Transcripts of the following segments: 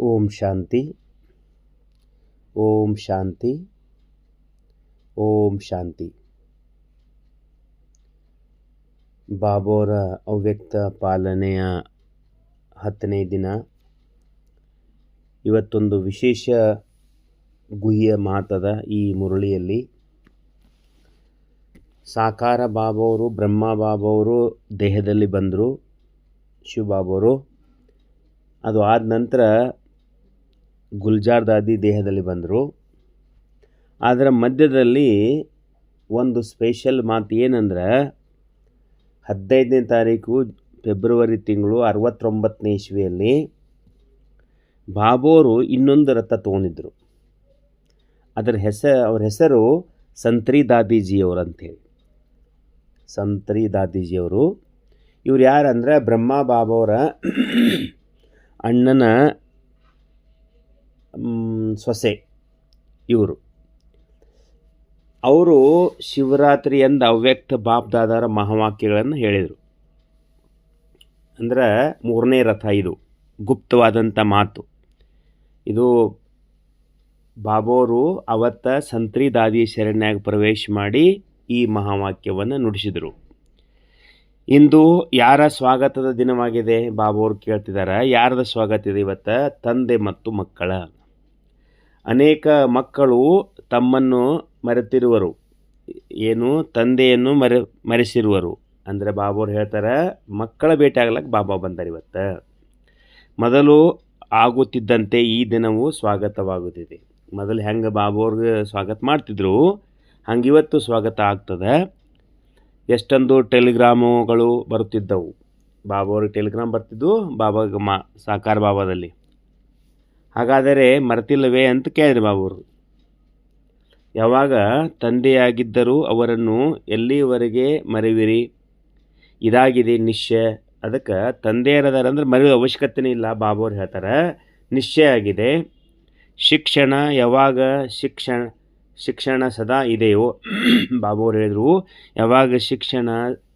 ಓಂ ಶಾಂತಿ ಓಂ ಶಾಂತಿ ಓಂ ಶಾಂತಿ. ಬಾಬೋರ ಅವ್ಯಕ್ತ ಪಾಲನೆಯ ಹತ್ತನೇ ದಿನ. ಇವತ್ತೊಂದು ವಿಶೇಷ ಗುಹ್ಯ ಮಾತದ ಈ ಮುರಳಿಯಲ್ಲಿ ಸಾಕಾರ ಬಾಬವರು ಬ್ರಹ್ಮ ಬಾಬವರು ದೇಹದಲ್ಲಿ ಬಂದರು ಶಿವಬಾಬವರು ಅದು ಆದ ನಂತರ ಗುಲ್ಜಾರ್ ದಾದಿ ದೇಹದಲ್ಲಿ ಬಂದರು. ಅದರ ಮಧ್ಯದಲ್ಲಿ ಒಂದು ಸ್ಪೆಷಲ್ ಮಾತು ಏನಂದ್ರೆ, ಹದಿನೈದನೇ ತಾರೀಕು ಫೆಬ್ರವರಿ ತಿಂಗಳು ಅರವತ್ತೊಂಬತ್ತನೇ ಇಸ್ವಿಯಲ್ಲಿ ಬಾಬೋರು ಇನ್ನೊಂದು ರಥ ತೊಗೊಂಡಿದ್ದರು ಅದರ ಹೆಸರು ಅವ್ರ ಹೆಸರು ಸಂತ್ರಿ ದಾದೀಜಿಯವರು ಅಂಥೇಳಿ ಸಂತ್ರಿ ದಾದೀಜಿಯವರು. ಇವ್ರು ಯಾರಂದ್ರೆ, ಬ್ರಹ್ಮ ಬಾಬೋರ ಅಣ್ಣನ ಸೊಸೆ, ಇವರು. ಅವರು ಶಿವರಾತ್ರಿ ಎಂದು ಅವ್ಯಕ್ತ ಬಾಪ್ದಾದರ ಮಹಾವಾಕ್ಯಗಳನ್ನು ಹೇಳಿದರು. ಅಂದ್ರೆ ಮೂರನೇ ರಥ ಇದು ಗುಪ್ತವಾದಂಥ ಮಾತು. ಇದು ಬಾಬೋರು ಅವತ್ತ ಸಂತ್ರಿ ದಾದಿ ಶರಣ್ಯಾಗ ಪ್ರವೇಶ ಮಾಡಿ ಈ ಮಹಾವಾಕ್ಯವನ್ನು ನುಡಿಸಿದರು. ಇಂದು ಯಾರ ಸ್ವಾಗತದ ದಿನವಾಗಿದೆ ಬಾಬೋರು ಕೇಳ್ತಿದ್ದಾರೆ ಯಾರದ ಸ್ವಾಗತ ಇದೆ ಇವತ್ತು? ತಂದೆ ಮತ್ತು ಮಕ್ಕಳ. ಅನೇಕ ಮಕ್ಕಳು ತಮ್ಮನ್ನು ಮರೆತಿರುವರು. ಏನು? ತಂದೆಯನ್ನು ಮರೆ, ಮರೆಸಿರುವರು. ಅಂದರೆ ಬಾಬೋರು ಹೇಳ್ತಾರೆ, ಮಕ್ಕಳ ಭೇಟಿ ಆಗ್ಲಕ್ಕೆ ಬಾಬಾ ಬಂದಾರೆ ಇವತ್ತು. ಮೊದಲು ಆಗುತ್ತಿದ್ದಂತೆ ಈ ದಿನವೂ ಸ್ವಾಗತವಾಗುತ್ತಿದೆ. ಮೊದಲು ಹೆಂಗೆ ಬಾಬೋರ್ಗೆ ಸ್ವಾಗತ ಮಾಡ್ತಿದ್ರು? ಹಂಗೆ ಇವತ್ತು ಸ್ವಾಗತ ಆಗ್ತದೆ. ಎಷ್ಟೊಂದು ಟೆಲಿಗ್ರಾಮುಗಳು ಬರುತ್ತಿದ್ದವು. ಬಾಬಾವ್ರಿಗೆ ಟೆಲಿಗ್ರಾಮ್ ಬರ್ತಿದ್ವು, ಬಾಬಾಗ ಮಾ, ಸಾಕಾರ ಬಾಬಾದಲ್ಲಿ. ಹಾಗಾದರೆ ಮರೆತಿಲ್ಲವೇ ಅಂತ ಕೇಳಿದ್ರು ಬಾಬುರು. ಯಾವಾಗ ತಂದೆಯಾಗಿದ್ದರೂ ಅವರನ್ನು ಎಲ್ಲಿವರೆಗೆ ಮರೆವಿರಿ? ಇದಾಗಿದೆ ನಿಶ್ಚಯ. ಅದಕ್ಕೆ ತಂದೆಯರದಾರ ಅಂದ್ರೆ ಮರೆಯುವ ಅವಶ್ಯಕತೆನೇ ಇಲ್ಲ ಬಾಬವ್ರು ಹೇಳ್ತಾರೆ. ನಿಶ್ಚಯ ಆಗಿದೆ. ಶಿಕ್ಷಣ ಯಾವಾಗ ಶಿಕ್ಷಣ ಶಿಕ್ಷಣ ಸದಾ ಇದೆಯೋ? ಬಾಬುವ್ರು ಹೇಳಿದರು, ಯಾವಾಗ ಶಿಕ್ಷಣ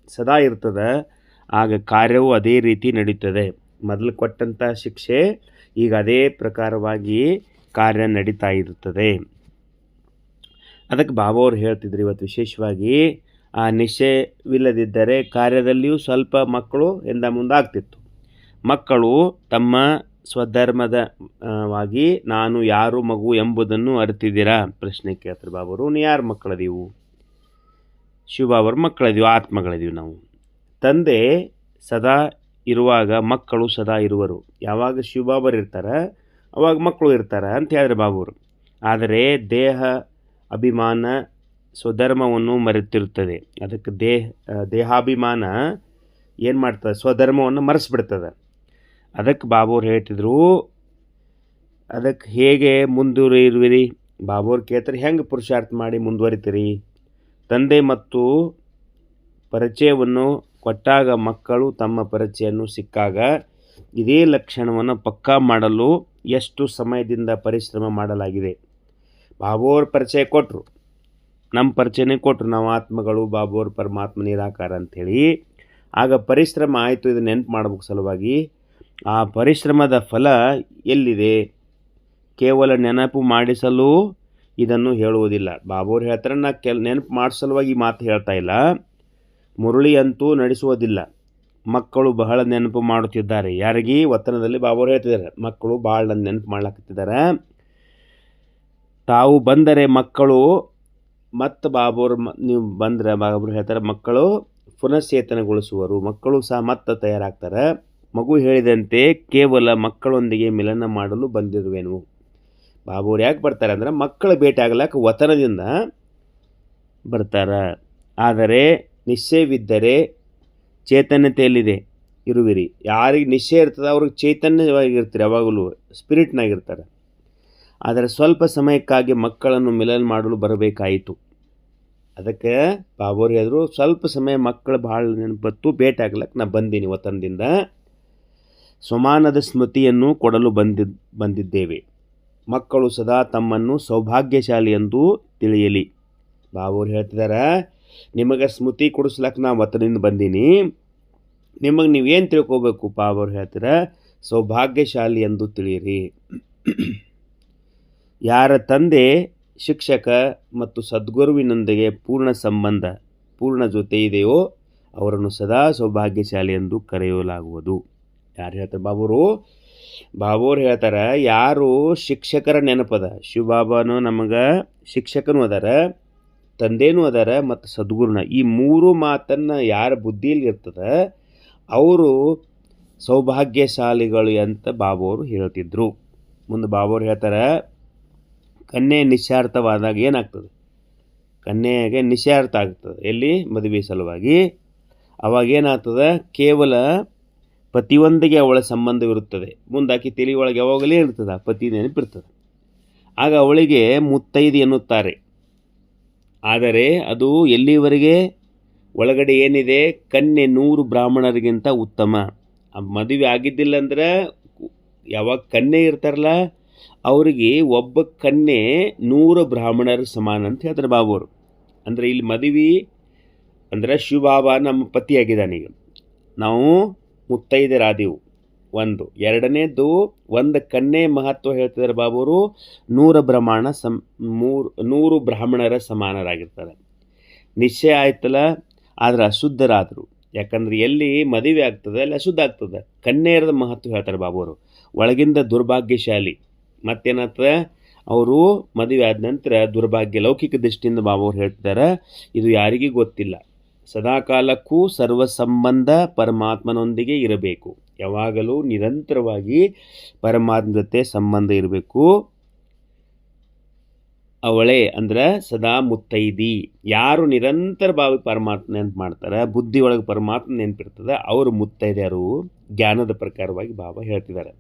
ಸದಾ ಇರ್ತದೆ, ಆಗ ಕಾರ್ಯವು ಅದೇ ರೀತಿ ನಡೀತದೆ. ಮೊದಲು ಕೊಟ್ಟಂಥ ಶಿಕ್ಷೆ ಈಗ ಅದೇ ಪ್ರಕಾರವಾಗಿ ಕಾರ್ಯ ನಡೀತಾ ಇರುತ್ತದೆ. ಅದಕ್ಕೆ ಬಾಬಾವ್ರು ಹೇಳ್ತಿದ್ರು ಇವತ್ತು ವಿಶೇಷವಾಗಿ, ಆ ನಿಶ್ಚಯವಿಲ್ಲದಿದ್ದರೆ ಕಾರ್ಯದಲ್ಲಿಯೂ ಸ್ವಲ್ಪ ಮಕ್ಕಳು ಎಂದ ಮುಂದಾಗ್ತಿತ್ತು. ಮಕ್ಕಳು ತಮ್ಮ ಸ್ವಧರ್ಮದ ವಾಗಿ ನಾನು ಯಾರು ಮಗು ಎಂಬುದನ್ನು ಅರಿತಿದ್ದೀರಾ? ಪ್ರಶ್ನೆ ಕೇಳ್ತಾರೆ ಬಾಬರು ನೀ ಯಾರು ಮಕ್ಕಳದೀವು ಶಿವಬಾಬರ ಮಕ್ಕಳದೀವು ಆತ್ಮಗಳದೀವು ನಾವು. ತಂದೆ ಸದಾ ಇರುವಾಗ ಮಕ್ಕಳು ಸದಾ ಇರುವರು. ಯಾವಾಗ ಶಿವಬಾಬರು ಇರ್ತಾರೆ, ಅವಾಗ ಮಕ್ಕಳು ಇರ್ತಾರೆ ಅಂತ ಹೇಳಿದ್ರೆ ಬಾಬುರು. ಆದರೆ ದೇಹ ಅಭಿಮಾನ ಸ್ವಧರ್ಮವನ್ನು ಮರೆತಿರುತ್ತದೆ. ಅದಕ್ಕೆ ದೇಹ, ದೇಹಾಭಿಮಾನ ಏನು ಮಾಡ್ತದೆ? ಸ್ವಧರ್ಮವನ್ನು ಮರೆಸ್ಬಿಡ್ತದೆ. ಅದಕ್ಕೆ ಬಾಬುರು ಹೇಳ್ತಿದ್ರು, ಅದಕ್ಕೆ ಹೇಗೆ ಮುಂದುವರಿರುವಿರಿ ಬಾಬೋರು ಕೇಳ್ತಾರೆ, ಹೆಂಗೆ ಪುರುಷಾರ್ಥ ಮಾಡಿ ಮುಂದುವರಿತೀರಿ? ತಂದೆ ಮತ್ತು ಪರಿಚಯವನ್ನು ಕೊಟ್ಟಾಗ ಮಕ್ಕಳು ತಮ್ಮ ಪರಿಚಯನ್ನು ಸಿಕ್ಕಾಗ ಇದೇ ಲಕ್ಷಣವನ್ನು ಪಕ್ಕಾ ಮಾಡಲು ಎಷ್ಟು ಸಮಯದಿಂದ ಪರಿಶ್ರಮ ಮಾಡಲಾಗಿದೆ. ಬಾಬೋರ್ ಪರಿಚಯ ಕೊಟ್ಟರು ನಮ್ಮ ಪರಿಚಯನೇ ಕೊಟ್ಟರು ನಾವು ಆತ್ಮಗಳು ಬಾಬೋರ್ ಪರಮಾತ್ಮ ನಿರಾಕಾರ ಅಂಥೇಳಿ. ಆಗ ಪರಿಶ್ರಮ ಆಯಿತು. ಇದು ನೆನಪು ಮಾಡ್ಬೇಕು ಸಲುವಾಗಿ. ಆ ಪರಿಶ್ರಮದ ಫಲ ಎಲ್ಲಿದೆ? ಕೇವಲ ನೆನಪು ಮಾಡಿಸಲು ಇದನ್ನು ಹೇಳುವುದಿಲ್ಲ. ಬಾಬೋರು ಹೇಳ್ತಾರೆ, ನಾ ಕೆಲ, ನೆನಪು ಮಾಡಿಸಲುವಾಗಿ ಮಾತು ಹೇಳ್ತಾ ಇಲ್ಲ. ಮುರುಳಿಯಂತೂ ನಡೆಸುವುದಿಲ್ಲ. ಮಕ್ಕಳು ಬಹಳ ನೆನಪು ಮಾಡುತ್ತಿದ್ದಾರೆ. ಯಾರಿಗೀ ಒತ್ತನದಲ್ಲಿ ಬಾಬರು ಹೇಳ್ತಿದ್ದಾರೆ. ಮಕ್ಕಳು ಭಾಳ ನೆನಪು ಮಾಡ್ಲಾಕತ್ತಿದ್ದಾರೆ. ತಾವು ಬಂದರೆ ಮಕ್ಕಳು, ಮತ್ತು ಬಾಬೋರು ನೀವು ಬಂದರೆ ಬಾಬರು ಹೇಳ್ತಾರೆ, ಮಕ್ಕಳು ಪುನಶ್ಚೇತನಗೊಳಿಸುವರು. ಮಕ್ಕಳು ಸಹ ಮತ್ತೆ ತಯಾರಾಗ್ತಾರೆ. ಮಗು ಹೇಳಿದಂತೆ ಕೇವಲ ಮಕ್ಕಳೊಂದಿಗೆ ಮಿಲನ ಮಾಡಲು ಬಂದಿರುವೆನು. ಬಾಬೋರು ಯಾಕೆ ಬರ್ತಾರೆ ಅಂದ್ರೆ ಮಕ್ಕಳು ಭೇಟಿ ಆಗ್ಲಕ್ಕೆ ವತನದಿಂದ ಬರ್ತಾರೆ. ಆದರೆ ನಿಶ್ಚಯವಿದ್ದರೆ ಚೇತನ್ಯತೆಯಲ್ಲಿದೆ ಇರುವಿರಿ. ಯಾರಿಗೆ ನಿಶ್ಚಯ ಇರ್ತದೆ ಅವ್ರಿಗೆ ಚೈತನ್ಯವಾಗಿರ್ತೀರಿ, ಯಾವಾಗಲೂ ಸ್ಪಿರಿಟ್ನಾಗಿರ್ತಾರೆ. ಆದರೆ ಸ್ವಲ್ಪ ಸಮಯಕ್ಕಾಗಿ ಮಕ್ಕಳನ್ನು ಮಿಲನ್ ಮಾಡಲು ಬರಬೇಕಾಯಿತು. ಅದಕ್ಕೆ ಬಾಬೋರು ಹೇಳಿದ್ರು, ಸ್ವಲ್ಪ ಸಮಯ ಮಕ್ಕಳು ಭಾಳ ನೆನಪತ್ತು, ಭೇಟಿ ಆಗ್ಲಕ್ಕೆ ನಾ ಬಂದೀನಿ ವತನದಿಂದ ಸಮಾನದ ಸ್ಮೃತಿಯನ್ನು ಕೊಡಲು ಬಂದಿದ್ ಬಂದಿದ್ದೇವೆ. ಮಕ್ಕಳು ಸದಾ ತಮ್ಮನ್ನು ಸೌಭಾಗ್ಯಶಾಲಿ ಎಂದು ತಿಳಿಯಲಿ. ಬಾಬೋರು ಹೇಳ್ತಿದ್ದಾರೆ ನಿಮಗೆ ಸ್ಮೃತಿ ಕೊಡಿಸ್ಲಕ್ಕೆ ನಾ ವತನಿಂದ ಬಂದೀನಿ. ನಿಮಗೆ ನೀವೇನು ತಿಳ್ಕೊಬೇಕು ಬಾಬೋರು ಹೇಳ್ತೀರ? ಸೌಭಾಗ್ಯಶಾಲಿ ಎಂದು ತಿಳಿಯಿರಿ. ಯಾರ ತಂದೆ, ಶಿಕ್ಷಕ ಮತ್ತು ಸದ್ಗುರುವಿನೊಂದಿಗೆ ಪೂರ್ಣ ಸಂಬಂಧ, ಪೂರ್ಣ ಜೊತೆ ಇದೆಯೋ ಅವರನ್ನು ಸದಾ ಸೌಭಾಗ್ಯಶಾಲಿ ಎಂದು ಕರೆಯಲಾಗುವುದು. ಯಾರು ಹೇಳ್ತಾರೆ ಬಾಬುರು? ಬಾಬುರು ಹೇಳ್ತಾರೆ, ಯಾರು ಶಿಕ್ಷಕರ ನೆನಪದ, ಶಿವಬಾಬಾನು ನಮಗೆ ಶಿಕ್ಷಕನೂ ಅದಾರ ತಂದೆನೂ ಅದಾರ ಮತ್ತು ಸದ್ಗುರುನ. ಈ ಮೂರು ಮಾತನ್ನು ಯಾರ ಬುದ್ಧಿಯಲ್ಲಿ ಇರ್ತದ ಅವರು ಸೌಭಾಗ್ಯಶಾಲಿಗಳು ಅಂತ ಬಾಬುವರು ಹೇಳ್ತಿದ್ರು. ಮುಂದೆ ಬಾಬುರು ಹೇಳ್ತಾರೆ, ಕನ್ಯೆ ನಿಶ್ಚಾರ್ಥವಾದಾಗ ಏನಾಗ್ತದೆ? ಕನ್ಯೆಗೆ ನಿಶ್ಚಾರ್ಥ ಆಗ್ತದೆ. ಎಲ್ಲಿ? ಮದುವೆ ಸಲುವಾಗಿ. ಅವಾಗ ಏನಾಗ್ತದೆ? ಕೇವಲ ಪತಿಯೊಂದಿಗೆ ಅವಳ ಸಂಬಂಧವಿರುತ್ತದೆ. ಮುಂದಾಕಿ ತಲೆ ಒಳಗೆ ಯಾವಾಗಲೇ ಇರ್ತದೆ, ಪತಿ ನೆನಪಿರ್ತದೆ. ಆಗ ಅವಳಿಗೆ ಮುತ್ತೈದು ಎನ್ನುತ್ತಾರೆ. ಆದರೆ ಅದು ಎಲ್ಲಿವರೆಗೆ? ಒಳಗಡೆ ಏನಿದೆ? ಕನ್ಯೆ ನೂರು ಬ್ರಾಹ್ಮಣರಿಗಿಂತ ಉತ್ತಮ. ಮದುವೆ ಆಗಿದ್ದಿಲ್ಲ ಅಂದ್ರೆ ಯಾವಾಗ ಕನ್ಯೆ ಇರ್ತಾರಲ್ಲ, ಅವರಿಗೆ ಒಬ್ಬ ಕನ್ಯೆ ನೂರು ಬ್ರಾಹ್ಮಣರ ಸಮಾನ ಅಂತ ಹೇಳ್ತಾರೆ ಬಾಬುವರು. ಅಂದರೆ ಇಲ್ಲಿ ಮದುವೆ ಅಂದರೆ ಶಿವಬಾಬಾ ನಮ್ಮ ಪತಿಯಾಗಿದ್ದಾನೀಗ ನಾವು ಮುತ್ತೈದರಾದೆವು ಒಂದು. ಎರಡನೇದು, ಒಂದು ಕನ್ಯೆ ಮಹತ್ವ ಹೇಳ್ತಿದ್ದಾರೆ ಬಾಬುವರು ನೂರು ಬ್ರಹ್ಮಾಣ ಸಮ, ಮೂರು, ನೂರು ಬ್ರಾಹ್ಮಣರ ಸಮಾನರಾಗಿರ್ತಾರೆ. ನಿಶ್ಚಯ ಆಯ್ತಲ್ಲ? ಆದರೆ ಅಶುದ್ಧರಾದರು. ಯಾಕಂದ್ರೆ ಎಲ್ಲಿ ಮದುವೆ ಆಗ್ತದೆ, ಅಲ್ಲಿ ಅಶುದ್ಧ ಆಗ್ತದೆ. ಕನ್ನೆಯರದ ಮಹತ್ವ ಹೇಳ್ತಾರೆ ಬಾಬುವರು ಒಳಗಿಂದ ದುರ್ಭಾಗ್ಯಶಾಲಿ. ಮತ್ತೇನಾಗ್ತದೆ ಅವರು ಮದುವೆ ಆದ ನಂತರ ದುರ್ಭಾಗ್ಯ, ಲೌಕಿಕ ದೃಷ್ಟಿಯಿಂದ ಬಾಬುವ್ರು ಹೇಳ್ತಿದ್ದಾರೆ ಇದು ಯಾರಿಗೂ ಗೊತ್ತಿಲ್ಲ. ಸದಾಕಾಲಕ್ಕೂ ಸರ್ವ ಸಂಬಂಧ ಪರಮಾತ್ಮನೊಂದಿಗೆ ಇರಬೇಕು. ಯಾವಾಗಲೂ ನಿರಂತರವಾಗಿ ಪರಮಾತ್ಮ ಜೊತೆ ಸಂಬಂಧ ಇರಬೇಕು. ಅವಳೇ ಅಂದ್ರೆ ಸದಾ ಮುತ್ತೈದಿ. ಯಾರು ನಿರಂತರ ಭಾವಿ ಪರಮಾತ್ಮ ನೆನಪು ಮಾಡ್ತಾರೆ, ಬುದ್ಧಿ ಒಳಗೆ ಪರಮಾತ್ಮ ನೆನಪಿರ್ತದೆ, ಅವರು ಮುತ್ತೈದ್ಯಾರು ಜ್ಞಾನದ ಪ್ರಕಾರವಾಗಿ ಬಾಬಾ ಹೇಳ್ತಿದ್ದಾರೆ.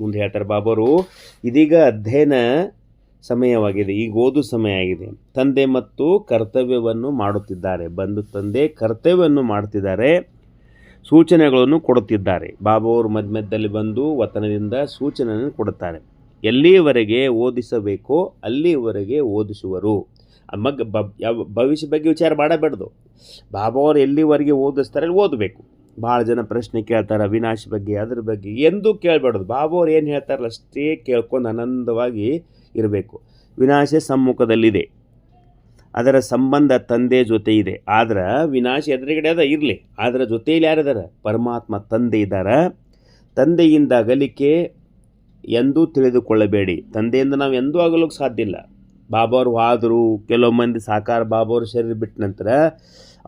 ಮುಂದೆ ಹೇಳ್ತಾರೆ, ಬಾಬರು, ಇದೀಗ ಅಧ್ಯಯನ ಸಮಯವಾಗಿದೆ, ಈಗ ಓದು ಸಮಯ ಆಗಿದೆ. ತಂದೆ ಮತ್ತು ಕರ್ತವ್ಯವನ್ನು ಮಾಡುತ್ತಿದ್ದಾರೆ, ಬಂದು ತಂದೆ ಕರ್ತವ್ಯವನ್ನು ಮಾಡುತ್ತಿದ್ದಾರೆ ಸೂಚನೆಗಳನ್ನು ಕೊಡುತ್ತಿದ್ದಾರೆ. ಬಾಬಾವರು ಮಧ್ಯ ಮಧ್ಯದಲ್ಲಿ ಬಂದು ವತನದಿಂದ ಸೂಚನೆಯನ್ನು ಕೊಡುತ್ತಾರೆ. ಎಲ್ಲಿಯವರೆಗೆ ಓದಿಸಬೇಕೋ ಅಲ್ಲಿಯವರೆಗೆ ಓದಿಸುವರು. ಮಗ್ ಬ, ಯಾವ ಭವಿಷ್ಯ ಬಗ್ಗೆ ವಿಚಾರ ಮಾಡಬೇಡ್ದು. ಬಾಬಾವರು ಎಲ್ಲಿವರೆಗೆ ಓದಿಸ್ತಾರೆ ಅಲ್ಲಿ ಓದಬೇಕು. ಭಾಳ ಜನ ಪ್ರಶ್ನೆ ಕೇಳ್ತಾರೆ ಅವಿನಾಶ್ ಬಗ್ಗೆ, ಅದ್ರ ಬಗ್ಗೆ. ಎಂದೂ ಕೇಳಬೇಡ್ದು. ಬಾಬಾವರು ಏನು ಹೇಳ್ತಾರಲ್ಲ ಅಷ್ಟೇ ಕೇಳ್ಕೊಂಡು ಆನಂದವಾಗಿ ಇರಬೇಕು. ವಿನಾಶ ಸಮ್ಮುಖದಲ್ಲಿದೆ. ಅದರ ಸಂಬಂಧ ತಂದೆ ಜೊತೆ ಇದೆ. ಆದ್ರೆ ವಿನಾಶ ಎದುರುಗಡೆ ಅದ, ಇರಲಿ. ಅದರ ಜೊತೆಯಲ್ಲಿ ಯಾರಿದಾರ? ಪರಮಾತ್ಮ ತಂದೆ ಇದ್ದಾರ. ತಂದೆಯಿಂದ ಅಗಲಿಕೆ ಎಂದೂ ತಿಳಿದುಕೊಳ್ಳಬೇಡಿ. ತಂದೆಯಿಂದ ನಾವು ಎಂದೂ ಆಗಲಿಕ್ಕೆ ಸಾಧ್ಯ ಇಲ್ಲ. ಬಾಬಾವ್ರು ಹಾದರು ಕೆಲವು ಮಂದಿ ಸಾಕಾರ ಬಾಬಾವ್ರ ಶರೀರ ಬಿಟ್ಟ ನಂತರ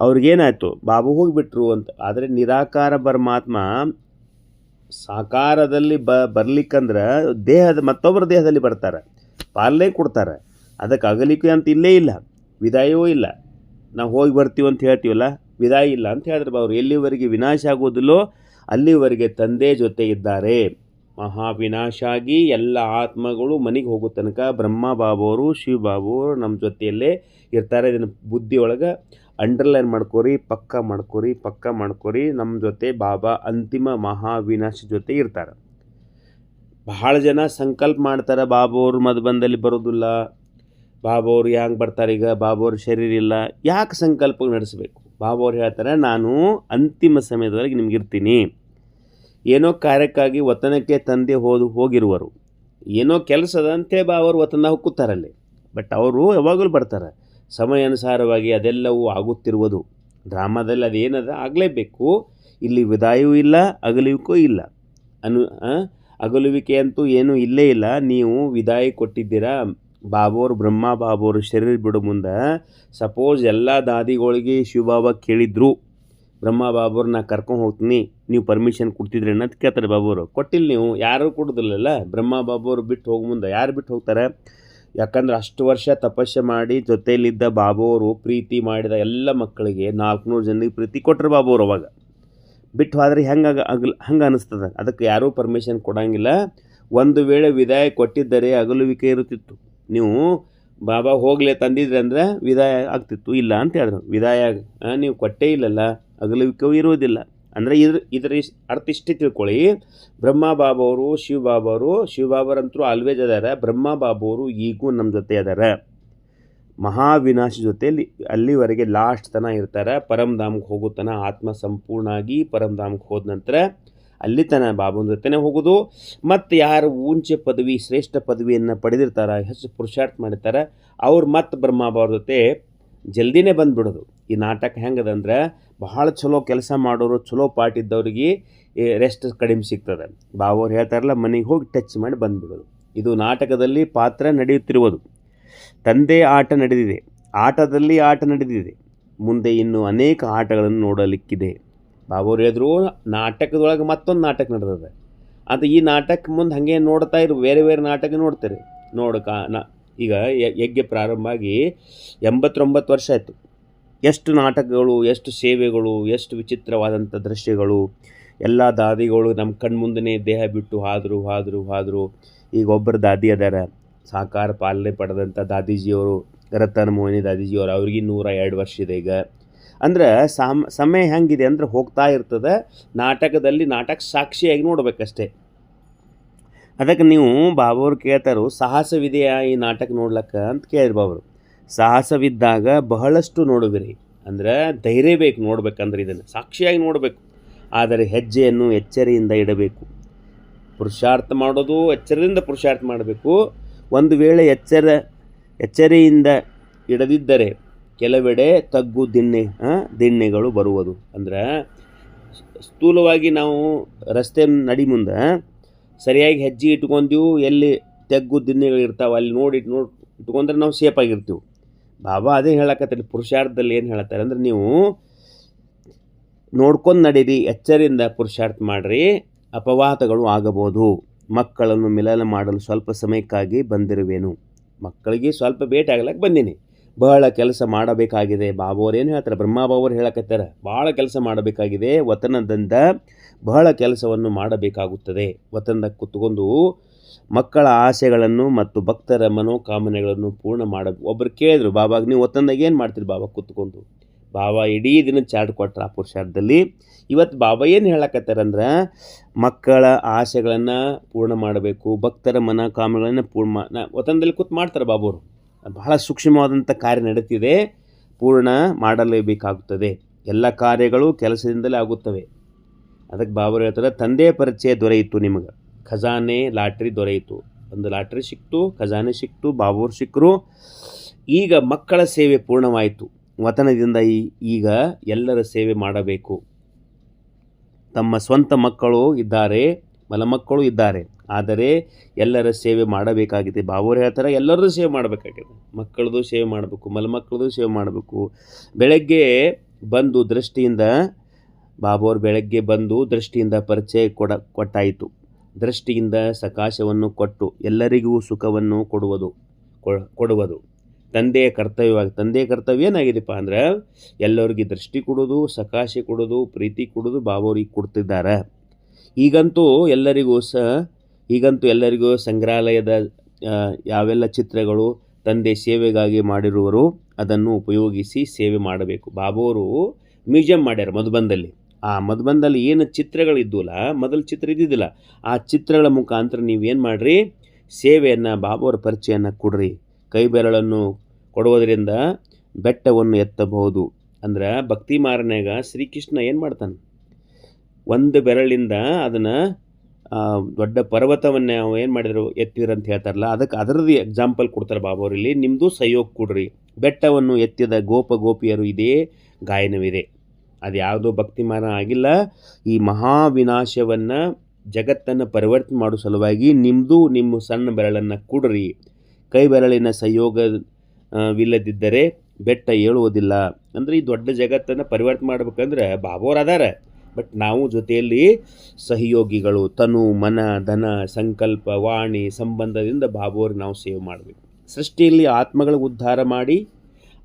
ಅವ್ರಿಗೇನಾಯಿತು? ಬಾಬು ಹೋಗಿಬಿಟ್ರು ಅಂತ. ಆದರೆ ನಿರಾಕಾರ ಪರಮಾತ್ಮ ಸಾಕಾರದಲ್ಲಿ ಬ, ಬರ್ಲಿಕ್ಕಂದ್ರೆ ದೇಹದ ಮತ್ತೊಬ್ಬರ ದೇಹದಲ್ಲಿ ಬರ್ತಾರೆ. ಪಾಲನೆ ಕೊಡ್ತಾರೆ. ಅದಕ್ಕೆ ಅಗಲಿಕೆ ಅಂತ ಇಲ್ಲೇ ಇಲ್ಲ. ವಿದಾಯವೂ ಇಲ್ಲ. ನಾವು ಹೋಗಿ ಬರ್ತೀವಿ ಅಂತ ಹೇಳ್ತೀವಲ್ಲ, ವಿದಾಯ ಇಲ್ಲ ಅಂತ ಹೇಳಿದ್ರೆ ಅವರು. ಎಲ್ಲಿವರೆಗೆ ವಿನಾಶ ಆಗೋದಿಲ್ಲೋ ಅಲ್ಲಿವರೆಗೆ ತಂದೆ ಜೊತೆ ಇದ್ದಾರೆ. ಮಹಾವಿನಾಶ ಆಗಿ ಎಲ್ಲ ಆತ್ಮಗಳು ಮನೆಗೆ ಹೋಗೋ ತನಕ ಬ್ರಹ್ಮ ಬಾಬವರು ಶಿವ ಬಾಬುವರು ನಮ್ಮ ಜೊತೆಯಲ್ಲೇ ಇರ್ತಾರೆ. ಇದನ್ನು ಬುದ್ಧಿ ಒಳಗೆ ಅಂಡರ್ಲೈನ್ ಮಾಡ್ಕೋರಿ, ಪಕ್ಕ ಮಾಡ್ಕೋರಿ ಪಕ್ಕ ಮಾಡ್ಕೋರಿ. ನಮ್ಮ ಜೊತೆ ಬಾಬಾ ಅಂತಿಮ ಮಹಾವಿನಾಶ ಜೊತೆ ಇರ್ತಾರೆ. ಬಹಳ ಜನ ಸಂಕಲ್ಪ ಮಾಡ್ತಾರೆ, ಬಾಬು ಅವರು ಮದುಬಂದಲ್ಲಿ ಬರೋದಿಲ್ಲ. ಬಾಬಾವ್ರು ಹ್ಯಾಂಗೆ ಬರ್ತಾರೆ ಈಗ? ಬಾಬೋರು ಶರೀರ ಇಲ್ಲ. ಯಾಕೆ ಸಂಕಲ್ಪ ನಡೆಸಬೇಕು? ಬಾಬೋರು ಹೇಳ್ತಾರೆ, ನಾನು ಅಂತಿಮ ಸಮಯದವರೆಗೆ ನಿಮಗಿರ್ತೀನಿ ಏನೋ ಕಾರ್ಯಕ್ಕಾಗಿ ವತನಕ್ಕೆ ತಂದೆ ಹೋದು, ಹೋಗಿರುವರು. ಏನೋ ಕೆಲಸದಂತೆ ಬಾ ಅವರು ವತನ ಹುಕ್ಕುತ್ತಾರಲ್ಲಿ ಬಟ್ ಅವರು ಯಾವಾಗಲೂ ಬರ್ತಾರೆ. ಸಮಯ ಅನುಸಾರವಾಗಿ ಅದೆಲ್ಲವೂ ಆಗುತ್ತಿರುವುದು. ಡ್ರಾಮಾದಲ್ಲಿ ಅದೇನದ? ಆಗಲೇಬೇಕು. ಇಲ್ಲಿ ವಿದಾಯವೂ ಇಲ್ಲ, ಅಗಲುವಿಕೂ ಇಲ್ಲ. ಅನು ಅಗಲುವಿಕೆ ಅಂತೂ ಏನೂ ಇಲ್ಲೇ ಇಲ್ಲ. ನೀವು ವಿದಾಯ ಕೊಟ್ಟಿದ್ದೀರಾ? ಬಾಬೋರು, ಬ್ರಹ್ಮ ಬಾಬೋರು, ಶರೀರ ಬಿಡು ಮುಂದೆ. ಸಪೋಸ್ ಎಲ್ಲ ದಾದಿಗಳಿಗೆ ಶಿವಬಾಬ ಕೇಳಿದ್ರು, ಬ್ರಹ್ಮ ಬಾಬೋರು ನಾ ಕರ್ಕೊಂಡು ಹೋಗ್ತೀನಿ, ನೀವು ಪರ್ಮಿಷನ್ ಕೊಡ್ತಿದ್ರಿ ಅನ್ನೋದು ಕೇಳ್ತಾರೆ ಬಾಬೋರು. ಕೊಟ್ಟಿಲ್ಲ ನೀವು, ಯಾರೂ ಕೊಡೋದಿಲ್ಲಲ್ಲ. ಬ್ರಹ್ಮ ಬಾಬೋರು ಬಿಟ್ಟು ಹೋಗೋ ಮುಂದೆ. ಯಾರು ಬಿಟ್ಟು ಹೋಗ್ತಾರೆ? ಯಾಕಂದ್ರೆ ಅಷ್ಟು ವರ್ಷ ತಪಸ್ಸೆ ಮಾಡಿ ಜೊತೆಯಲ್ಲಿದ್ದ ಬಾಬೋರು, ಪ್ರೀತಿ ಮಾಡಿದ ಎಲ್ಲ ಮಕ್ಕಳಿಗೆ ನಾಲ್ಕುನೂರು ಜನರಿಗೆ ಪ್ರೀತಿ ಕೊಟ್ಟರು ಬಾಬೋರು ಅವಾಗ. ಬಿಟ್ಟು ಹೋದ್ರೆ ಹೆಂಗೆ ಅಗಲ್ ಹಂಗೆ ಅನಿಸ್ತದೆ? ಅದಕ್ಕೆ ಯಾರೂ ಪರ್ಮಿಷನ್ ಕೊಡೋಂಗಿಲ್ಲ. ಒಂದು ವೇಳೆ ವಿದಾಯ ಕೊಟ್ಟಿದ್ದರೆ ಅಗಲುವಿಕೆ ಇರುತ್ತಿತ್ತು. ನೀವು ಬಾಬಾ ಹೋಗಲೇ ತಂದಿದ್ರೆ ಅಂದ್ರೆ ವಿದಾಯ ಆಗ್ತಿತ್ತು, ಇಲ್ಲ ಅಂತ ಹೇಳಿದ್ರು. ವಿದಾಯ ನೀವು ಕೊಟ್ಟೇ ಇಲ್ಲಲ್ಲ ಅಗಲುವಿಕೆಯೂ ಇರುವುದಿಲ್ಲ. ಅಂದರೆ ಇದ್ರ ಇದರ ಅರ್ಥ ಇಷ್ಟೇ ತಿಳ್ಕೊಳ್ಳಿ. ಬ್ರಹ್ಮ ಬಾಬವರು, ಶಿವ ಬಾಬವರು, ಶಿವ ಬಾಬರಂತರೂ ಆಲ್ವೇಜ್ ಅದಾರ, ಬ್ರಹ್ಮ ಬಾಬವರು ಈಗೂ ನಮ್ಮ ಜೊತೆ ಅದಾರ. ಮಹಾವಿನಾಶ ಜೊತೆಯಲ್ಲಿ ಅಲ್ಲಿವರೆಗೆ ಲಾಸ್ಟ್ ತನ ಇರ್ತಾರೆ. ಪರಮಧಾಮಕ್ಕೆ ಹೋಗೋ ತನ ಆತ್ಮ ಸಂಪೂರ್ಣ ಆಗಿ ಪರಮಧಾಮಕ್ಕೆ ಹೋದ ನಂತರ ಅಲ್ಲಿ ತನ ಬಾಬುನ ಜೊತೆನೇ ಹೋಗೋದು. ಮತ್ತು ಯಾರು ಊಂಚೆ ಪದವಿ, ಶ್ರೇಷ್ಠ ಪದವಿಯನ್ನು ಪಡೆದಿರ್ತಾರೆ ಹೆಚ್ಚು ಪುರುಷಾರ್ಥ ಮಾಡಿರ್ತಾರೆ, ಅವ್ರು ಮತ್ತು ಬ್ರಹ್ಮ ಬಾಬಾವ್ರ ಜೊತೆ ಜಲ್ದಿನೇ ಬಂದುಬಿಡೋದು. ಈ ನಾಟಕ ಹೆಂಗದಂದ್ರೆ ಬಹಳ ಚಲೋ ಕೆಲಸ ಮಾಡೋರು, ಚಲೋ ಪಾಠ ಇದ್ದವ್ರಿಗೆ ರೆಸ್ಟ್ ಕಡಿಮೆ ಸಿಗ್ತದೆ. ಬಾಬವ್ರು ಹೇಳ್ತಾರಲ್ಲ, ಮನೆಗೆ ಹೋಗಿ ಟಚ್ ಮಾಡಿ ಬಂದುಬಿಡೋದು. ಇದು ನಾಟಕದಲ್ಲಿ ಪಾತ್ರ ನಡೆಯುತ್ತಿರುವುದು. ತಂದೆ ಆಟ ನಡೆದಿದೆ. ಆಟದಲ್ಲಿ ಆಟ ನಡೆದಿದೆ. ಮುಂದೆ ಇನ್ನು ಅನೇಕ ಆಟಗಳನ್ನು ನೋಡಲಿಕ್ಕಿದೆ. ಬಾಬವ್ರು ಎದುರು ನಾಟಕದೊಳಗೆ ಮತ್ತೊಂದು ನಾಟಕ ನಡೆದದೆ. ಅದು ಈ ನಾಟಕ ಮುಂದೆ ಹಾಗೆ ನೋಡ್ತಾ ಇರು, ಬೇರೆ ಬೇರೆ ನಾಟಕ ನೋಡ್ತಾರೆ. ನೋಡು ಕಾ, ನಾ, ಈಗ ಯಜ್ಞ ಪ್ರಾರಂಭ ಆಗಿ ಎಂಬತ್ತೊಂಬತ್ತು ವರ್ಷ ಆಯಿತು. ಎಷ್ಟು ನಾಟಕಗಳು, ಎಷ್ಟು ಸೇವೆಗಳು, ಎಷ್ಟು ವಿಚಿತ್ರವಾದಂಥ ದೃಶ್ಯಗಳು, ಎಲ್ಲ ದಾದಿಗಳು ನಮ್ಮ ಕಣ್ಮುಂದನೇ ದೇಹ ಬಿಟ್ಟು ಹಾದರು ಹಾದರು ಹಾದರು. ಈಗ ಒಬ್ಬರು ದಾದಿ ಅದಾರ. ಸಾಕಾರ ಪಾಲನೆ ಪಡೆದಂಥ ದಾದೀಜಿಯವರು, ರತನ ಮೋಹಿನಿ ದಾದೀಜಿಯವರು, ಅವ್ರಿಗೆ ನೂರ ಎರಡು ವರ್ಷ ಇದೆ ಈಗ. ಅಂದ್ರೆ ಸಮ, ಸಮಯ ಹೆಂಗಿದೆ ಅಂದ್ರೆ ಹೋಗ್ತಾ ಇರ್ತದೆ. ನಾಟಕದಲ್ಲಿ ನಾಟಕ ಸಾಕ್ಷಿಯಾಗಿ ನೋಡಬೇಕಷ್ಟೇ. ಅದಕ್ಕೆ ನೀವು ಬಾಬವ್ರು ಕೇಳ್ತಾರೋ ಸಾಹಸವಿದೆಯಾ ಈ ನಾಟಕ ನೋಡ್ಲಕ್ಕ ಅಂತ ಕೇಳಿದ್ರು ಬಾಬರು. ಸಾಹಸವಿದ್ದಾಗ ಬಹಳಷ್ಟು ನೋಡುವಿರಿ. ಅಂದ್ರೆ ಧೈರ್ಯ ಬೇಕು ನೋಡ್ಬೇಕಂದ್ರೆ ಇದನ್ನು. ಸಾಕ್ಷಿಯಾಗಿ ನೋಡಬೇಕು. ಆದರೆ ಹೆಜ್ಜೆಯನ್ನು ಎಚ್ಚರಿಯಿಂದ ಇಡಬೇಕು. ಪುರುಷಾರ್ಥ ಮಾಡೋದು, ಎಚ್ಚರದಿಂದ ಪುರುಷಾರ್ಥ ಮಾಡಬೇಕು. ಒಂದು ವೇಳೆ ಎಚ್ಚರ, ಎಚ್ಚರಿಯಿಂದ ಇಡದಿದ್ದರೆ ಕೆಲವೆಡೆ ತಗ್ಗು ದಿಣ್ಣೆ ದಿಣ್ಣೆಗಳು ಬರುವುದು. ಅಂದ್ರೆ, ಸ್ಥೂಲವಾಗಿ ನಾವು ರಸ್ತೆ ನಡಿ ಮುಂದೆ ಸರಿಯಾಗಿ ಹೆಜ್ಜೆ ಇಟ್ಕೊಂತೀವಿ ಎಲ್ಲಿ ತೆಗ್ಗು ದಿನ್ನೆಗಳು ಇರ್ತಾವೆ ಅಲ್ಲಿ ನೋಡಿ ನೋಡಿ, ಇಟ್ಕೊಂಡ್ರೆ ನಾವು ಸೇಫ್ ಆಗಿರ್ತೀವಿ. ಬಾಬಾ ಅದೇ ಹೇಳಕತ್ತೀನಿ ಪುರುಷಾರ್ಥದಲ್ಲಿ ಏನು ಹೇಳ್ತಾರೆ ಅಂದ್ರೆ ನೀವು ನೋಡ್ಕೊಂಡು ನಡೀರಿ, ಎಚ್ಚರಿಂದ ಪುರುಷಾರ್ಥ ಮಾಡಿರಿ ಅಪವಾದಗಳು ಆಗಬಹುದು. ಮಕ್ಕಳನ್ನು ಮಿಲನ ಮಾಡಲು ಸ್ವಲ್ಪ ಸಮಯಕ್ಕಾಗಿ ಬಂದಿರುವೆನು. ಮಕ್ಕಳಿಗೆ ಸ್ವಲ್ಪ ಭೇಟಿ ಆಗ್ಲಕ್ಕೆ ಬಂದೀನಿ. ಬಹಳ ಕೆಲಸ ಮಾಡಬೇಕಾಗಿದೆ. ಬಾಬೋರು ಏನು ಹೇಳ್ತಾರೆ? ಬ್ರಹ್ಮಬಾಬವ್ರು ಹೇಳಕತ್ತಾರೆ ಭಾಳ ಕೆಲಸ ಮಾಡಬೇಕಾಗಿದೆ. ವತನದಿಂದ ಬಹಳ ಕೆಲಸವನ್ನು ಮಾಡಬೇಕಾಗುತ್ತದೆ. ವತನದ ಕೂತ್ಕೊಂಡು ಮಕ್ಕಳ ಆಸೆಗಳನ್ನು ಮತ್ತು ಭಕ್ತರ ಮನೋಕಾಮನೆಗಳನ್ನು ಪೂರ್ಣ ಮಾಡ ಒಬ್ಬರು ಕೇಳಿದ್ರು ಬಾಬಾಗ ನೀವು ಒತ್ತಂದಾಗ ಏನು ಮಾಡ್ತೀರಿ ಬಾಬಾ? ಕೂತ್ಕೊಂಡು, ಬಾಬಾ, ಇಡೀ ದಿನ ಚಾಟ್ ಕೊಟ್ರ ಆ ಪುರುಷಾರ್ಥದಲ್ಲಿ. ಇವತ್ತು ಬಾಬಾ ಏನು ಹೇಳಕತ್ತಾರಂದ್ರೆ, ಮಕ್ಕಳ ಆಸೆಗಳನ್ನು ಪೂರ್ಣ ಮಾಡಬೇಕು, ಭಕ್ತರ ಮನೋಕಾಮನೆಗಳನ್ನು ಪೂರ್ಣ ಮಾ ಒತ್ತಂದಲ್ಲಿ ಕೂತ್ ಮಾಡ್ತಾರೆ ಬಾಬುರು. ಬಹಳ ಸೂಕ್ಷ್ಮವಾದಂಥ ಕಾರ್ಯ ನಡೀತಿದೆ. ಪೂರ್ಣ ಮಾಡಲೇಬೇಕಾಗುತ್ತದೆ. ಎಲ್ಲ ಕಾರ್ಯಗಳು ಕೆಲಸದಿಂದಲೇ ಆಗುತ್ತವೆ. ಅದಕ್ಕೆ ಬಾಬರು ಹೇಳ್ತಾರೆ, ತಂದೆ ಪರಿಚಯ ದೊರೆಯಿತು ನಿಮಗೆ. ಖಜಾನೆ ಲಾಟ್ರಿ ದೊರೆಯಿತು. ಒಂದು ಲಾಟ್ರಿ ಸಿಕ್ತು, ಖಜಾನೆ ಸಿಕ್ತು, ಬಾಬೂರು ಸಿಕ್ಕರು. ಈಗ ಮಕ್ಕಳ ಸೇವೆ ಪೂರ್ಣವಾಯಿತು. ವತನದಿಂದ ಈಗ ಎಲ್ಲರ ಸೇವೆ ಮಾಡಬೇಕು. ತಮ್ಮ ಸ್ವಂತ ಮಕ್ಕಳು ಇದ್ದಾರೆ ಮಲಮಕ್ಕಳು ಇದ್ದಾರೆ. ಆದರೆ ಎಲ್ಲರ ಸೇವೆ ಮಾಡಬೇಕಾಗಿದೆ. ಬಾಬೋರು ಹೇಳ್ತಾರೆ ಎಲ್ಲರದ್ದು ಸೇವೆ ಮಾಡಬೇಕಾಗಿದೆ. ಮಕ್ಕಳದು ಸೇವೆ ಮಾಡಬೇಕು ಮಲಮಕ್ಕಳದು ಸೇವೆ ಮಾಡಬೇಕು. ಬೆಳಗ್ಗೆ ಬಂದು ದೃಷ್ಟಿಯಿಂದ, ಬಾಬೋರು ಬೆಳಗ್ಗೆ ಬಂದು ದೃಷ್ಟಿಯಿಂದ ಪರಿಚಯ ಕೊಡ, ಕೊಟ್ಟಾಯಿತು. ದೃಷ್ಟಿಯಿಂದ ಸಕಾಶವನ್ನು ಕೊಟ್ಟು, ಎಲ್ಲರಿಗೂ ಸುಖವನ್ನು ಕೊಡುವುದು ಕೊಡುವುದು. ತಂದೆಯ ಕರ್ತವ್ಯವಾಗಿ ತಂದೆಯ ಕರ್ತವ್ಯ ಏನಾಗಿದೆಪ್ಪ ಅಂದ್ರೆ, ಎಲ್ಲರಿಗೆ ದೃಷ್ಟಿ ಕೊಡೋದು ಸಕಾಶ ಕೊಡೋದು ಪ್ರೀತಿ ಕೊಡೋದು ಬಾಬೋರಿಗೆ ಕೊಡ್ತಿದ್ದಾರೆ. ಈಗಂತೂ ಎಲ್ಲರಿಗೂ ಸ ಈಗಂತೂ ಎಲ್ಲರಿಗೂ ಸಂಗ್ರಹಾಲಯದ ಯಾವೆಲ್ಲ ಚಿತ್ರಗಳು ತಂದೆ ಸೇವೆಗಾಗಿ ಮಾಡಿರುವರು ಅದನ್ನು ಉಪಯೋಗಿಸಿ ಸೇವೆ ಮಾಡಬೇಕು. ಬಾಬುವರು ಮ್ಯೂಸಿಯಂ ಮಾಡ್ಯಾರ ಮಧುಬಂದಲ್ಲಿ ಆ ಮಧುಬಂದಲ್ಲಿ ಏನು ಚಿತ್ರಗಳಿದ್ದುಲ್ಲ ಮೊದಲು ಚಿತ್ರ ಇದ್ದಿದ್ದಿಲ್ಲ. ಆ ಚಿತ್ರಗಳ ಮುಖಾಂತರ ನೀವೇನು ಮಾಡಿರಿ, ಸೇವೆಯನ್ನು, ಬಾಬುವರ ಪರಿಚಯನ ಕೊಡ್ರಿ. ಕೈ ಬೆರಳನ್ನು ಕೊಡುವುದರಿಂದ ಬೆಟ್ಟವನ್ನು ಎತ್ತಬಹುದು. ಅಂದ್ರೆ ಭಕ್ತಿ ಮಾರನ್ಯಾಗ ಶ್ರೀಕೃಷ್ಣ ಏನು ಮಾಡ್ತಾನೆ? ಒಂದು ಬೆರಳಿಂದ ಅದನ್ನು ದೊಡ್ಡ ಪರ್ವತವನ್ನೇ ಅವ ಏನು ಮಾಡಿದ್ರು? ಎತ್ತಿದ್ರು ಅಂತ ಹೇಳ್ತಾರಲ್ಲ ಅದಕ್ಕೆ ಅದರದ್ದು ಎಕ್ಸಾಂಪಲ್ ಕೊಡ್ತಾರೆ ಬಾಬಾವ್ರು ಇಲ್ಲಿ. ನಿಮ್ಮದು ಸಹಯೋಗ ಕೊಡ್ರಿ. ಬೆಟ್ಟವನ್ನು ಎತ್ತಿದ ಗೋಪ ಗೋಪಿಯರು ಇದೇ ಗಾಯನವಿದೆ. ಅದು ಯಾವುದೋ ಭಕ್ತಿಮಾನ ಆಗಿಲ್ಲ. ಈ ಮಹಾವಿನಾಶವನ್ನು ಜಗತ್ತನ್ನು ಪರಿವರ್ತನೆ ಮಾಡೋ ಸಲುವಾಗಿ ನಿಮ್ಮದು ನಿಮ್ಮ ಸಣ್ಣ ಬೆರಳನ್ನು ಕೊಡ್ರಿ. ಕೈ ಬೆರಳಿನ ಸಹಯೋಗ ಆ, ವಿಲ್ಲದಿದ್ದರೆ ಬೆಟ್ಟ ಏಳುವುದಿಲ್ಲ. ಅಂದರೆ ಈ ದೊಡ್ಡ ಜಗತ್ತನ್ನು ಪರಿವರ್ತನೆ ಮಾಡ್ಬೇಕಂದ್ರೆ ಬಾಬೋರ್ ಅದಾರ. ಬಟ್ ನಾವು ಜೊತೆಯಲ್ಲಿ ಸಹಯೋಗಿಗಳು, ತನು, ಮನ, ಧನ, ಸಂಕಲ್ಪ, ವಾಣಿ, ಸಂಬಂಧದಿಂದ ಬಾಬೋರಿಗೆ ನಾವು ಸೇವ್ ಮಾಡಬೇಕು. ಸೃಷ್ಟಿಯಲ್ಲಿ ಆತ್ಮಗಳ ಉದ್ಧಾರ ಮಾಡಿ,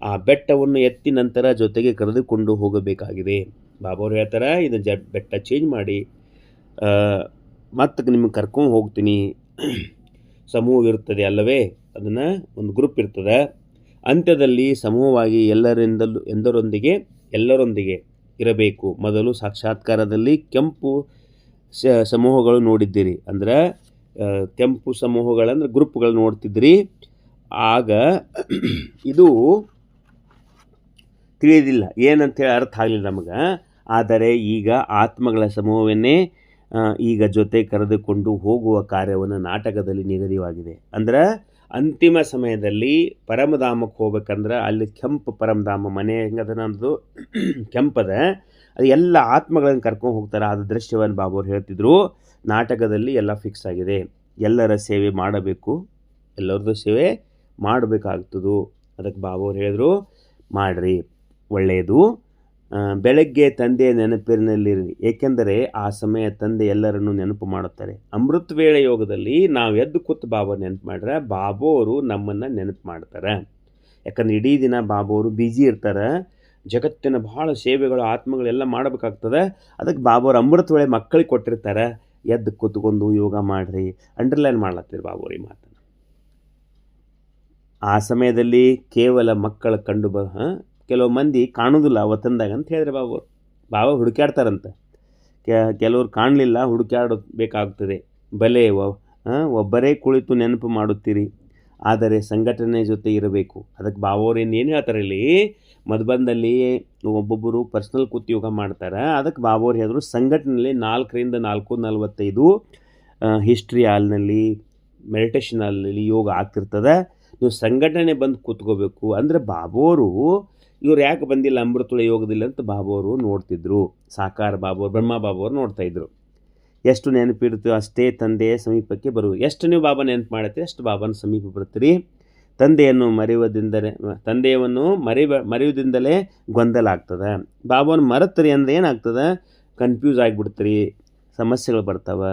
ಆ ಬೆಟ್ಟವನ್ನು ಎತ್ತಿ ನಂತರ ಜೊತೆಗೆ ಕರೆದುಕೊಂಡು ಹೋಗಬೇಕಾಗಿದೆ. ಬಾಬೋರು ಹೇಳ್ತಾರೆ, ಇದು ಜ ಬೆಟ್ಟ ಚೇಂಜ್ ಮಾಡಿ ಮತ್ತೆ ನಿಮಗೆ ಕರ್ಕೊಂಡು ಹೋಗ್ತೀನಿ. ಸಮೂಹ ಇರ್ತದೆ ಅಲ್ಲವೇ? ಅದನ್ನು ಒಂದು ಗ್ರೂಪ್ ಇರ್ತದೆ. ಅಂತ್ಯದಲ್ಲಿ ಸಮೂಹವಾಗಿ ಎಲ್ಲರಿಂದಲೂ, ಎಂದರೊಂದಿಗೆ, ಎಲ್ಲರೊಂದಿಗೆ ಇರಬೇಕು. ಮೊದಲು ಸಾಕ್ಷಾತ್ಕಾರದಲ್ಲಿ ಕೆಂಪು ಸಮೂಹಗಳು ನೋಡಿದ್ದೀರಿ. ಅಂದ್ರೆ ಕೆಂಪು ಸಮೂಹಗಳಂದ್ರೆ ಗ್ರೂಪ್ಗಳು ನೋಡ್ತಿದ್ರಿ ಆಗ ಇದು ತಿಳಿಯೋದಿಲ್ಲ ಏನಂತೇಳಿ ಅರ್ಥ ಆಗಲಿಲ್ಲ ನಮಗೆ. ಆದರೆ ಈಗ ಆತ್ಮಗಳ ಸಮೂಹವನ್ನೇ ಈಗ ಜೊತೆ ಕರೆದುಕೊಂಡು ಹೋಗುವ ಕಾರ್ಯವನ್ನು ನಾಟಕದಲ್ಲಿ ನಿಗದಿವಾಗಿದೆ. ಅಂದ್ರೆ ಅಂತಿಮ ಸಮಯದಲ್ಲಿ ಪರಮಧಾಮಕ್ಕೆ ಹೋಗ್ಬೇಕಂದ್ರೆ ಅಲ್ಲಿ ಕೆಂಪು ಪರಮಧಾಮ ಮನೆ ಹೆಂಗದ ನಮ್ಮದು ಕೆಂಪದ, ಅದು ಎಲ್ಲ ಆತ್ಮಗಳನ್ನು ಕರ್ಕೊಂಡು ಹೋಗ್ತಾರೆ. ಅದು ದೃಶ್ಯವನ್ನು ಬಾಬು ಅವ್ರು ಹೇಳ್ತಿದ್ರು. ನಾಟಕದಲ್ಲಿ ಎಲ್ಲ ಫಿಕ್ಸ್ ಆಗಿದೆ. ಎಲ್ಲರ ಸೇವೆ ಮಾಡಬೇಕು. ಎಲ್ಲರದ್ದು ಸೇವೆ ಮಾಡಬೇಕಾಗ್ತದು. ಅದಕ್ಕೆ ಬಾಬು ಅವ್ರು ಹೇಳಿದ್ರು, ಮಾಡಿರಿ ಒಳ್ಳೆಯದು ಬೆಳಗ್ಗೆ ತಂದೆಯ ನೆನಪಿನಲ್ಲಿರಿ ಏಕೆಂದರೆ ಆ ಸಮಯ ತಂದೆ ಎಲ್ಲರನ್ನು ನೆನಪು ಮಾಡುತ್ತಾರೆ. ಅಮೃತ ವೇಳೆ ಯೋಗದಲ್ಲಿ ನಾವು ಎದ್ದು ಕೂತು ಬಾಬಾ ನೆನಪು ಮಾಡ್ರೆ ಬಾಬು ಅವರು ನಮ್ಮನ್ನು ನೆನಪು ಮಾಡ್ತಾರೆ. ಯಾಕಂದ್ರೆ ಇಡೀ ದಿನ ಬಾಬು ಅವರು ಬ್ಯುಸಿ ಇರ್ತಾರೆ. ಜಗತ್ತಿನ ಬಹಳ ಸೇವೆಗಳು ಆತ್ಮಗಳೆಲ್ಲ ಮಾಡಬೇಕಾಗ್ತದೆ. ಅದಕ್ಕೆ ಬಾಬು ಅವರು ಅಮೃತ ವೇಳೆ ಮಕ್ಕಳಿಗೆ ಕೊಟ್ಟಿರ್ತಾರೆ. ಎದ್ದು ಕೂತ್ಕೊಂಡು ಯೋಗ ಮಾಡಿರಿ. ಅಂಡರ್ಲೈನ್ ಮಾಡ್ಲತ್ತೀರಿ ಅವ್ರಿಗೆ ಮಾತನ್ನು. ಆ ಸಮಯದಲ್ಲಿ ಕೇವಲ ಮಕ್ಕಳ ಕಂಡು ಬ ಕೆಲವು ಮಂದಿ ಕಾಣೋದಿಲ್ಲ ಅವತ್ತಂದಾಗ ಅಂತ ಹೇಳಿದ್ರೆ ಬಾಬು ಅವ್ರು. ಬಾಬಾ ಹುಡುಕ್ಯಾಡ್ತಾರಂತೆ. ಕೆಲವ್ರು ಕಾಣಲಿಲ್ಲ, ಹುಡುಕ್ಯಾಡಬೇಕಾಗ್ತದೆ. ಬಲೆ ಒಬ್ಬರೇ ಕುಳಿತು ನೆನಪು ಮಾಡುತ್ತೀರಿ. ಆದರೆ ಸಂಘಟನೆ ಜೊತೆ ಇರಬೇಕು. ಅದಕ್ಕೆ ಬಾಬೋರು ಏನು ಏನು ಹೇಳ್ತಾರೆ ಇಲ್ಲಿ? ಮಧುಬಂದಲ್ಲಿ ಒಬ್ಬೊಬ್ಬರು ಪರ್ಸ್ನಲ್ ಕೂತು ಯೋಗ ಮಾಡ್ತಾರೆ. ಅದಕ್ಕೆ ಬಾಬೋರು ಹೇಳಿದ್ರು, ಸಂಘಟನೆಯಲ್ಲಿ ನಾಲ್ಕರಿಂದ ನಾಲ್ಕು ನಲ್ವತ್ತೈದು ಹಿಸ್ಟ್ರಿ ಹಾಲ್ನಲ್ಲಿ ಮೆಡಿಟೇಷನ್ ಹಾಲ್ನಲ್ಲಿ ಯೋಗ ಆಗ್ತಿರ್ತದೆ. ನೀವು ಸಂಘಟನೆ ಬಂದು ಕೂತ್ಕೋಬೇಕು. ಅಂದರೆ ಬಾಬೋರು ಇವ್ರು ಯಾಕೆ ಬಂದಿಲ್ಲ ಅಮೃತುಳ ಯೋಗದಿಲ್ಲ ಅಂತ ಬಾಬೋರು ನೋಡ್ತಿದ್ರು. ಸಾಕಾರ ಬಾಬೋರು ಬ್ರಹ್ಮ ಬಾಬುವರು ನೋಡ್ತಾ ಇದ್ರು. ಎಷ್ಟು ನೆನಪಿಡ್ತೀವಿ ಅಷ್ಟೇ ತಂದೆಯ ಸಮೀಪಕ್ಕೆ ಬರು ಎಷ್ಟು ನೀವು ಬಾಬಾ ನೆನಪು ಮಾಡುತ್ತೀರಿ, ಅಷ್ಟು ಬಾಬನ ಸಮೀಪ ಬರ್ತೀರಿ ತಂದೆಯನ್ನು ಮರೆಯುವುದಿಂದಲೇ ತಂದೆಯನ್ನು ಮರಿಬ ಮರೆಯುವುದಿಂದಲೇ ಗೊಂದಲ ಆಗ್ತದೆ ಬಾಬಾನ ಮರೆತ್ರಿ ಅಂದರೆ ಏನಾಗ್ತದೆ? ಕನ್ಫ್ಯೂಸ್ ಆಗಿಬಿಡ್ತೀರಿ, ಸಮಸ್ಯೆಗಳು ಬರ್ತಾವೆ.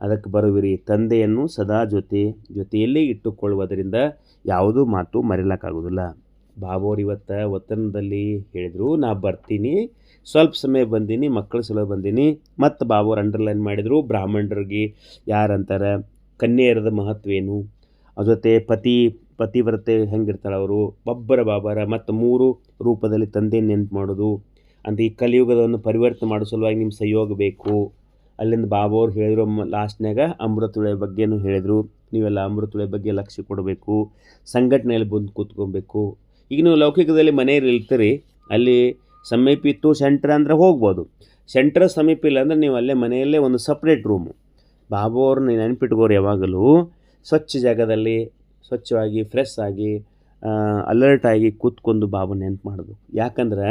ಅದಕ್ಕೆ ಬರುವಿರಿ, ತಂದೆಯನ್ನು ಸದಾ ಜೊತೆ, ಜೊತೆಯಲ್ಲಿ ಇಟ್ಟುಕೊಳ್ಳುವುದರಿಂದ ಯಾವುದೂ ಮಾತು ಮರೆಯಲಿಕ್ಕಾಗೋದಿಲ್ಲ ಬಾಬೋರು ಇವತ್ತು ಒತ್ತನದಲ್ಲಿ ಹೇಳಿದರು, ನಾ ಬರ್ತೀನಿ, ಸ್ವಲ್ಪ ಸಮಯ ಬಂದೀನಿ, ಮಕ್ಕಳ ಸಲ ಬಂದೀನಿ. ಮತ್ತು ಬಾಬೋರು ಅಂಡರ್ಲೈನ್ ಮಾಡಿದರು, ಬ್ರಾಹ್ಮಣರಿಗೆ ಯಾರಂತಾರೆ, ಕನ್ಯೆಯರದ ಮಹತ್ವ ಏನು ಜೊತೆ ಪತಿ, ಪತಿವ್ರತೆ ಹೆಂಗಿರ್ತಾಳೆ ಅವರು? ಒಬ್ಬರ ಬಾಬರ, ಮತ್ತು ಮೂರು ರೂಪದಲ್ಲಿ ತಂದೆ ನೆನ್ಪು ಮಾಡೋದು. ಅಂತ ಈ ಕಲಿಯುಗದವನ್ನು ಪರಿವರ್ತನೆ ಮಾಡೋ ಸಲುವಾಗಿ ನಿಮ್ಮ ಸಹಯೋಗ ಬೇಕು. ಅಲ್ಲಿಂದ ಬಾಬೋರು ಹೇಳಿದ್ರು ಲಾಸ್ಟ್ನಾಗ ಅಮೃತುಳೆ ಬಗ್ಗೆನೂ ಹೇಳಿದರು. ನೀವೆಲ್ಲ ಅಮೃತುಳೆ ಬಗ್ಗೆ ಲಕ್ಷ್ಯ ಕೊಡಬೇಕು. ಸಂಘಟನೆಯಲ್ಲಿ ಬಂದು ಕೂತ್ಕೊಬೇಕು. ಈಗ ನೀವು ಲೌಕಿಕದಲ್ಲಿ ಮನೆಯಲ್ಲಿ ಇರ್ತೀರಿ ಅಲ್ಲಿ ಸಮೀಪ ಇತ್ತು ಸೆಂಟ್ರ್ ಅಂದರೆ ಹೋಗ್ಬೋದು. ಸೆಂಟ್ರ್ ಸಮೀಪ ಇಲ್ಲ ಅಂದರೆ ನೀವು ಅಲ್ಲೇ ಮನೆಯಲ್ಲೇ ಒಂದು ಸಪ್ರೇಟ್ ರೂಮು ಬಾಬು ಅವ್ರನ್ನ ನೆನಪಿಟ್ಕೋರು ಯಾವಾಗಲೂ. ಸ್ವಚ್ಛ ಜಾಗದಲ್ಲಿ ಸ್ವಚ್ಛವಾಗಿ ಫ್ರೆಶ್ ಆಗಿ ಅಲರ್ಟ್ ಆಗಿ ಕೂತ್ಕೊಂಡು ಬಾಬು ನೆನಪು ಮಾಡಬೇಕು ಯಾಕಂದ್ರೆ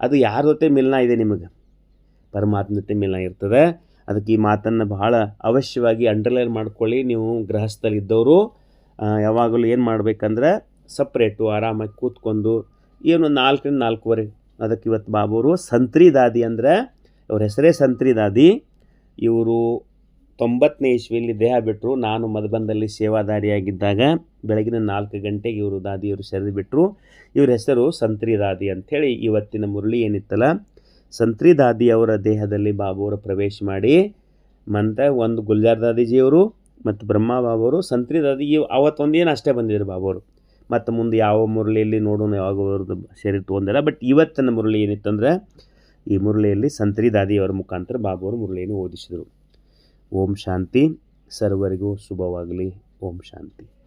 ಅದು ಯಾರ ಜೊತೆ ಮಿಲನ ಇದೆ ನಿಮಗೆ? ಪರಮಾತ್ಮ ಜೊತೆ ಮಿಲನ ಇರ್ತದೆ. ಅದಕ್ಕೆ ಈ ಮಾತನ್ನು ಬಹಳ ಅವಶ್ಯವಾಗಿ ಅಂಡರ್ಲೈನ್ ಮಾಡ್ಕೊಳ್ಳಿ. ನೀವು ಗೃಹಸ್ಥಲಿದ್ದವರು ಯಾವಾಗಲೂ ಏನು ಮಾಡಬೇಕಂದ್ರೆ ಸಪ್ರೇಟು ಆರಾಮಾಗಿ ಕೂತ್ಕೊಂಡು ಏನು ನಾಲ್ಕರಿಂದ ನಾಲ್ಕೂವರೆ ಅದಕ್ಕೆ ಇವತ್ತು ಬಾಬೂರು ಸಂತ್ರಿ ದಾದಿ ಅಂದರೆ ಅವ್ರ ಹೆಸರೇ ಸಂತ್ರಿ ದಾದಿ. ಇವರು ತೊಂಬತ್ತನೇ ಇಸ್ವಿಯಲ್ಲಿ ದೇಹ ಬಿಟ್ಟರು ನಾನು ಮಧುಬಂದಲ್ಲಿ ಸೇವಾದಾರಿಯಾಗಿದ್ದಾಗ ಬೆಳಗಿನ ನಾಲ್ಕು ಗಂಟೆಗೆ ಇವರು ದಾದಿಯವರು ಸೆರೆದು ಬಿಟ್ಟರು ಇವ್ರ ಹೆಸರು ಸಂತ್ರಿ ದಾದಿ ಅಂಥೇಳಿ ಇವತ್ತಿನ ಮುರಳಿ ಏನಿತ್ತಲ್ಲ, ಸಂತ್ರಿ ದಾದಿ ಅವರ ದೇಹದಲ್ಲಿ ಬಾಬುವರು ಪ್ರವೇಶ ಮಾಡಿ ಮತ್ತು ಒಂದು ಗುಲ್ಜಾರ್ ದಾದಿಜಿಯವರು ಮತ್ತು ಬ್ರಹ್ಮ ಬಾಬವರು ಸಂತ್ರಿ ದಾದಿ ಅವತ್ತೊಂದೇನು ಅಷ್ಟೇ ಬಂದಿದ್ರು ಬಾಬವರು ಮತ್ತು ಮುಂದೆ ಯಾವ ಮುರಳಿಯಲ್ಲಿ ನೋಡೋಣ ಯಾವಾಗ ಅವ್ರದ್ದು ಸೇರಿ ತೊಗೊಂಡಿಲ್ಲ. ಬಟ್ ಇವತ್ತಿನ ಮುರಳಿ ಏನಿತ್ತಂದ್ರೆ ಈ ಮುರಳಿಯಲ್ಲಿ ಸಂತ್ರಿ ದಾದಿಯವರ ಮುಖಾಂತರ ಬಾಬುವರು ಮುರಳಿಯನ್ನು ಓದಿಸಿದರು. ಓಂ ಶಾಂತಿ, ಸರ್ವರಿಗೂ ಶುಭವಾಗಲಿ. ಓಂ ಶಾಂತಿ.